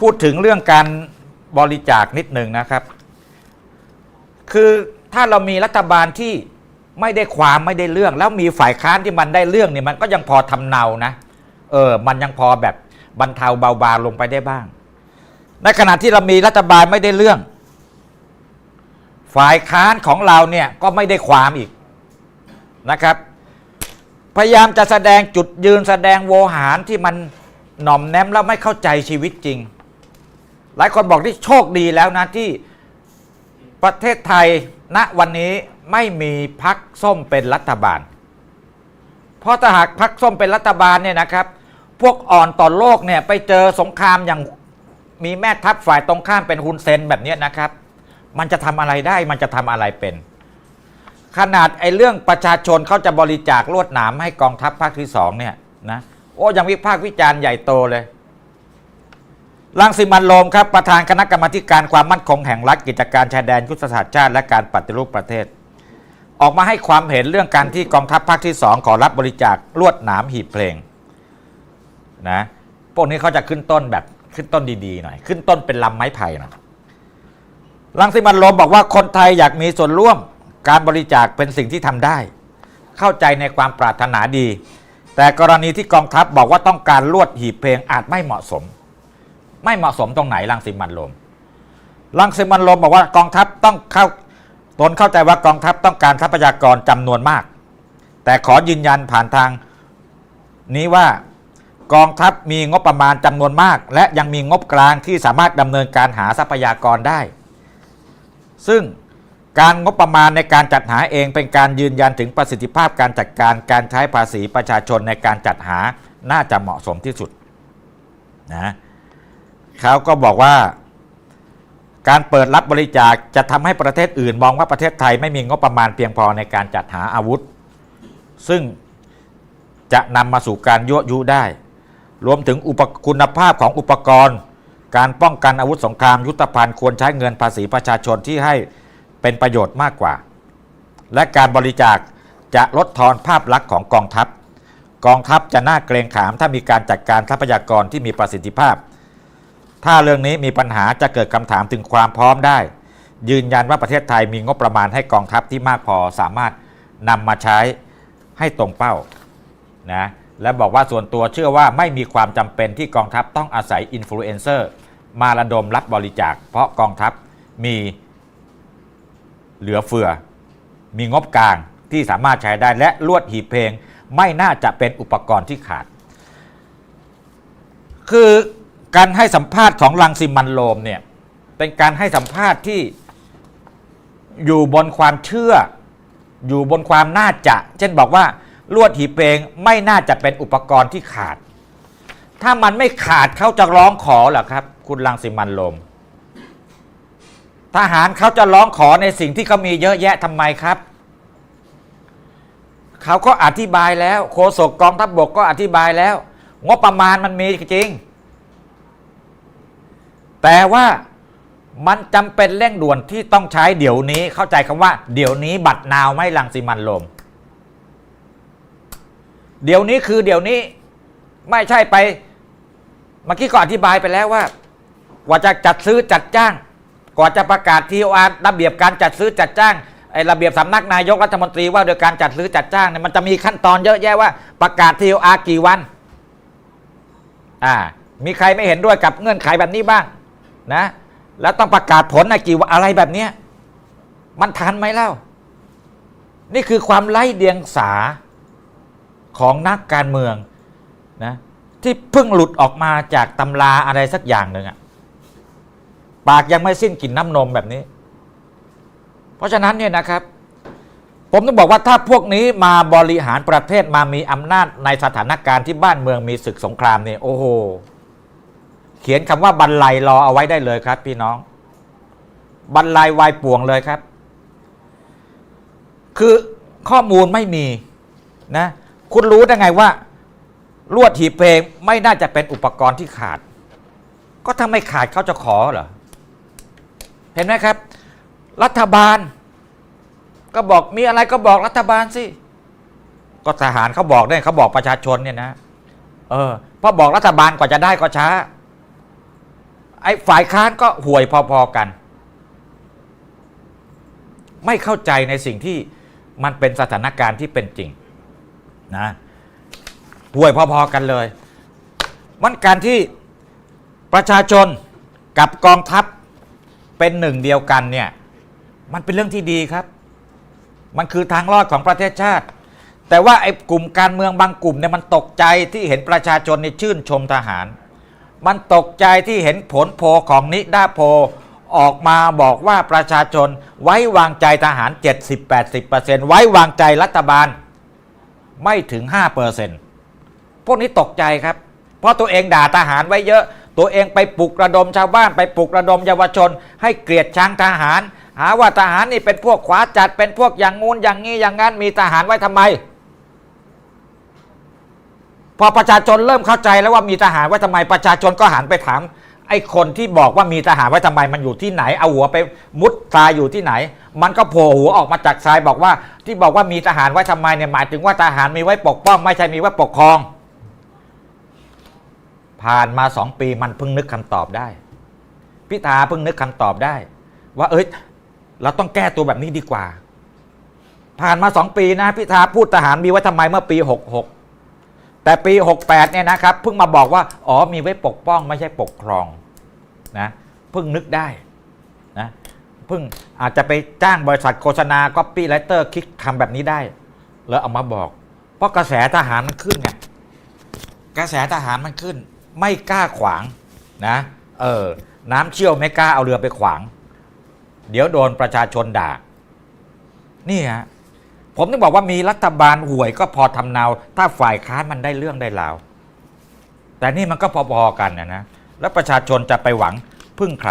พูดถึงเรื่องการบริจาคนิดหนึ่งนะครับ คือถ้าเรามีรัฐบาลที่ไม่ได้ความไม่ได้เรื่อง แล้วมีฝ่ายค้านที่มันได้เรื่องเนี่ยมันก็ยังพอทำเนานะ เออ มันยังพอแบบบรรเทาเบาบางลงไปได้บ้าง ในขณะที่เรามีรัฐบาลไม่ได้เรื่อง ฝ่ายค้านของเราเนี่ยก็ไม่ได้ความอีกนะครับ พยายามจะแสดงจุดยืนแสดงโวหารที่มันหน่อมแนมแล้วไม่เข้าใจชีวิตจริง หลายคนบอกที่โชคดีแล้วนะที่ประเทศไทยณวันนี้ไม่มีพักส้มเป็นรัฐบาล เพราะถ้าหากพักส้มเป็นรัฐบาลเนี่ยนะครับ พวกอ่อนต่อโลกเนี่ยไปเจอสงครามอย่างมีแม่ทัพฝ่ายตรงข้ามเป็นฮุนเซนแบบนี้นะครับ มันจะทำอะไรได้มันจะทำอะไรเป็น ขนาดไอ้เรื่องประชาชนเขาจะบริจาคลวดหนามให้กองทัพภาคที่สองเนี่ยนะโอ้ยังวิพากษ์วิจารณ์ใหญ่โตเลย รังสิมันโรมครับประธานคณะกรรมาการความมั่นคงแห่งรัฐกิจการชายแดนยุทธศาสตร์ชาติและการปฏิรูปประเทศ ออกมาให้ความเห็นเรื่องการที่กองทัพภาคที่สองขอรับบริจาคลวดหนามหีบเพลงนะพวกนี้เขาจะขึ้นต้นแบบขึ้นต้นดีๆหน่อย ขึ้นต้นเป็นลำไม้ไผ่น่อยรังสิมันโรมบอกว่าคนไทยอยากมีส่วนร่วมการบริจาคเป็นสิ่งที่ทำได้ เข้าใจในความปรารถนาดี แต่กรณีที่กองทัพบอกว่าต้องการลวดหีบเพลงอาจไม่เหมาะสม ไม่เหมาะสมตรงไหนรังสิมันโรมรังสิมันโรมบอกว่ากองทัพต้องเข้าตนเข้าใจว่ากองทัพต้องการทรัพยากรจำนวนมาก แต่ขอยืนยันผ่านทางนี้ว่ากองทัพมีงบประมาณจำนวนมาก และยังมีงบกลางที่สามารถดำเนินการหาทรัพยากรได้ ซึ่งการงบประมาณในการจัดหาเองเป็นการยืนยันถึงประสิทธิภาพการจัดการการใช้ภาษีประชาชนในการจัดหาน่าจะเหมาะสมที่สุดนะ เขาก็บอกว่า การเปิดรับบริจาคจะทำให้ประเทศอื่น มองว่าประเทศไทยไม่มีงบประมาณเพียงพอในการจัดหาอาวุธ ซึ่งจะนำมาสู่การยั่วยุได้ รวมถึงอุปคุณภาพของอุปกรณ์ การป้องกันอาวุธสงครามยุทธภัณฑ์ควรใช้เงินภาษีประชาชนที่ให้เป็นประโยชน์มากกว่า และการบริจาคจะลดทอนภาพลักษณ์ของกองทัพ กองทัพจะน่าเกรงขามถ้ามีการจัดการทรัพยากรที่มีประสิทธิภาพ ถ้าเรื่องนี้มีปัญหาจะเกิดคำถามถึงความพร้อมได้ ยืนยันว่าประเทศไทยมีงบประมาณให้กองทัพที่มากพอสามารถนำมาใช้ให้ตรงเป้านะและบอกว่าส่วนตัวเชื่อว่าไม่มีความจำเป็นที่กองทัพต้องอาศัยอินฟลูเอนเซอร์มาระดมรับบริจาค เพราะกองทัพมีเหลือเฟือ มีงบกลางที่สามารถใช้ได้และลวดหีบเพลง ไม่น่าจะเป็นอุปกรณ์ที่ขาด คือ การให้สัมภาษณ์ของลังสิมันโรมเนี่ยเป็นการให้สัมภาษณ์ที่อยู่บนความเชื่อ อยู่บนความน่าจะ เช่นบอกว่าลวดหีเพลงไม่น่าจะเป็นอุปกรณ์ที่ขาด ถ้ามันไม่ขาดเขาจะร้องขอเหรอครับ คุณลังสิมันโรมทหารเขาจะร้องขอในสิ่งที่เขามีเยอะแยะทำไมครับ เขาก็อธิบายแล้ว โฆษกกองทัพบบกก็อธิบายแล้ว งบประมาณมันมีจริง แต่ว่ามันจำเป็นเร่งด่วนที่ต้องใช้เดี๋ยวนี้เข้าใจคำว่า เดี๋ยวนี้บัตรนาวไม่ลังสิมันต์โรมเดี๋ยวนี้คือเดี๋ยวนี้ไม่ใช่ไปเมื่อกี้ก็อธิบายไปแล้วว่า กว่าจะจัดซื้อจัดจ้าง กว่าจะประกาศทีโออาร์ระเบียบการจัดซื้อจัดจ้างไอ้ระเบียบสำนักนายกรัฐมนตรีว่าโดยการจัดซื้อจัดจ้างเนี่ยมันจะมีขั้นตอนเยอะแยะว่าประกาศทีโออาร์กี่วัน อ่า มีใครไม่เห็นด้วยกับเงื่อนไขแบบนี้บ้าง นะแล้วต้องประกาศผลนะกี่วันอะไรแบบเนี้ยมันทันไหมเล่า นี่คือความไร้เดียงสาของนักการเมืองนะที่เพิ่งหลุดออกมาจากตำราอะไรสักอย่างหนึ่งอะปากยังไม่สิ้นกลิ่นน้ำนมแบบนี้ เพราะฉะนั้นเนี่ยนะครับ ผมต้องบอกว่าถ้าพวกนี้มาบริหารประเทศมามีอำนาจในสถานการณ์ที่บ้านเมืองมีศึกสงครามเนี่ยโอ้โห เขียนคำว่าบรรลัยรอเอาไว้ได้เลยครับ พี่น้อง บรรลัยวายป่วงเลยครับ คือข้อมูลไม่มีนะคุณรู้ได้ไงว่า ลวดหีบเพลงไม่น่าจะเป็นอุปกรณ์ที่ขาด ก็ถ้าไม่ขาดเขาจะขอเหรอเห็นไหมครับ รัฐบาล ก็บอกมีอะไรก็บอกรัฐบาลสิก็ทหารเขาบอกได้เขาบอกประชาชนเนี่ยนะ เออพราะบอกรัฐบาลกว่าจะได้ก็ช้า ไอ้ฝ่ายค้านก็ห่วยพอๆกัน ไม่เข้าใจในสิ่งที่มันเป็นสถานการณ์ที่เป็นจริงนะห่วยพอๆกันเลย มันการที่ประชาชนกับกองทัพเป็นหนึ่งเดียวกันเนี่ยมันเป็นเรื่องที่ดีครับ มันคือทางรอดของประเทศชาติ แต่ว่าไอ้กลุ่มการเมืองบางกลุ่มเนี่ยมันตกใจที่เห็นประชาชนในยชื่นชมทหาร มันตกใจที่เห็นผลโพของนิดาโพออกมาบอกว่าประชาชนไว้วางใจทหาร 70-80%ไว้วางใจรัฐบาลไม่ถึง 5%พวกนี้ตกใจครับ เพราะตัวเองด่าทหารไว้เยอะ ตัวเองไปปลุกระดมชาวบ้านไปปลุกระดมเยาวชน ให้เกลียดชังทหาร หาว่าทหารนี่เป็นพวกขวาจัดเป็นพวกอย่างงูนอย่างนี้อย่างนั้นมีทหารไว้ทำไม พอประชาชนเริ่มเข้าใจแล้วว่ามีทหารไว้ทำไมประชาชนก็หันไปถามไอ้คนที่บอกว่ามีทหารไว้ทำไมมันอยู่ที่ไหน เอาหัวไปมุดทรายอยู่ที่ไหน มันก็โผล่หัวออกมาจากทรายบอกว่า ที่บอกว่ามีทหารไว้ทำไมเนี่ยหมายถึงว่าทหารมีไว้ปกป้อง ไม่ใช่มีไว้ปกครอง ผ่านมาสองปีมันเพิ่งนึกคำตอบได้ พิธาเพิ่งนึกคำตอบได้ ว่าเอ้ยเราต้องแก้ตัวแบบนี้ดีกว่า ผ่านมาสองปีนะพิธาพูดทหารมีไว้ทำไมเมื่อปีหกหก แต่ปี 68เนี่ยนะครับเพิ่งมาบอกว่าอ๋อมีไว้ปกป้องไม่ใช่ปกครองนะเพิ่งนึกได้นะเพิ่งอาจจะไปจ้างบริษัทโฆษณาก๊อปปี้ไรเตอร์คิดคำแบบนี้ได้ แล้วเอามาบอก เพราะกระแสทหารมันขึ้นไงกระแสทหารมันขึ้น ไม่กล้าขวางนะเออน้ำเชี่ยวไม่กล้าเอาเรือไปขวาง เดี๋ยวโดนประชาชนด่านี่ฮะ ผมถึงบอกว่ามีรัฐบาลห่วยก็พอทำเนา ถ้าฝ่ายค้านมันได้เรื่องได้ราวแต่นี่มันก็พอๆกันนะนะแล้วประชาชนจะไปหวังพึ่งใคร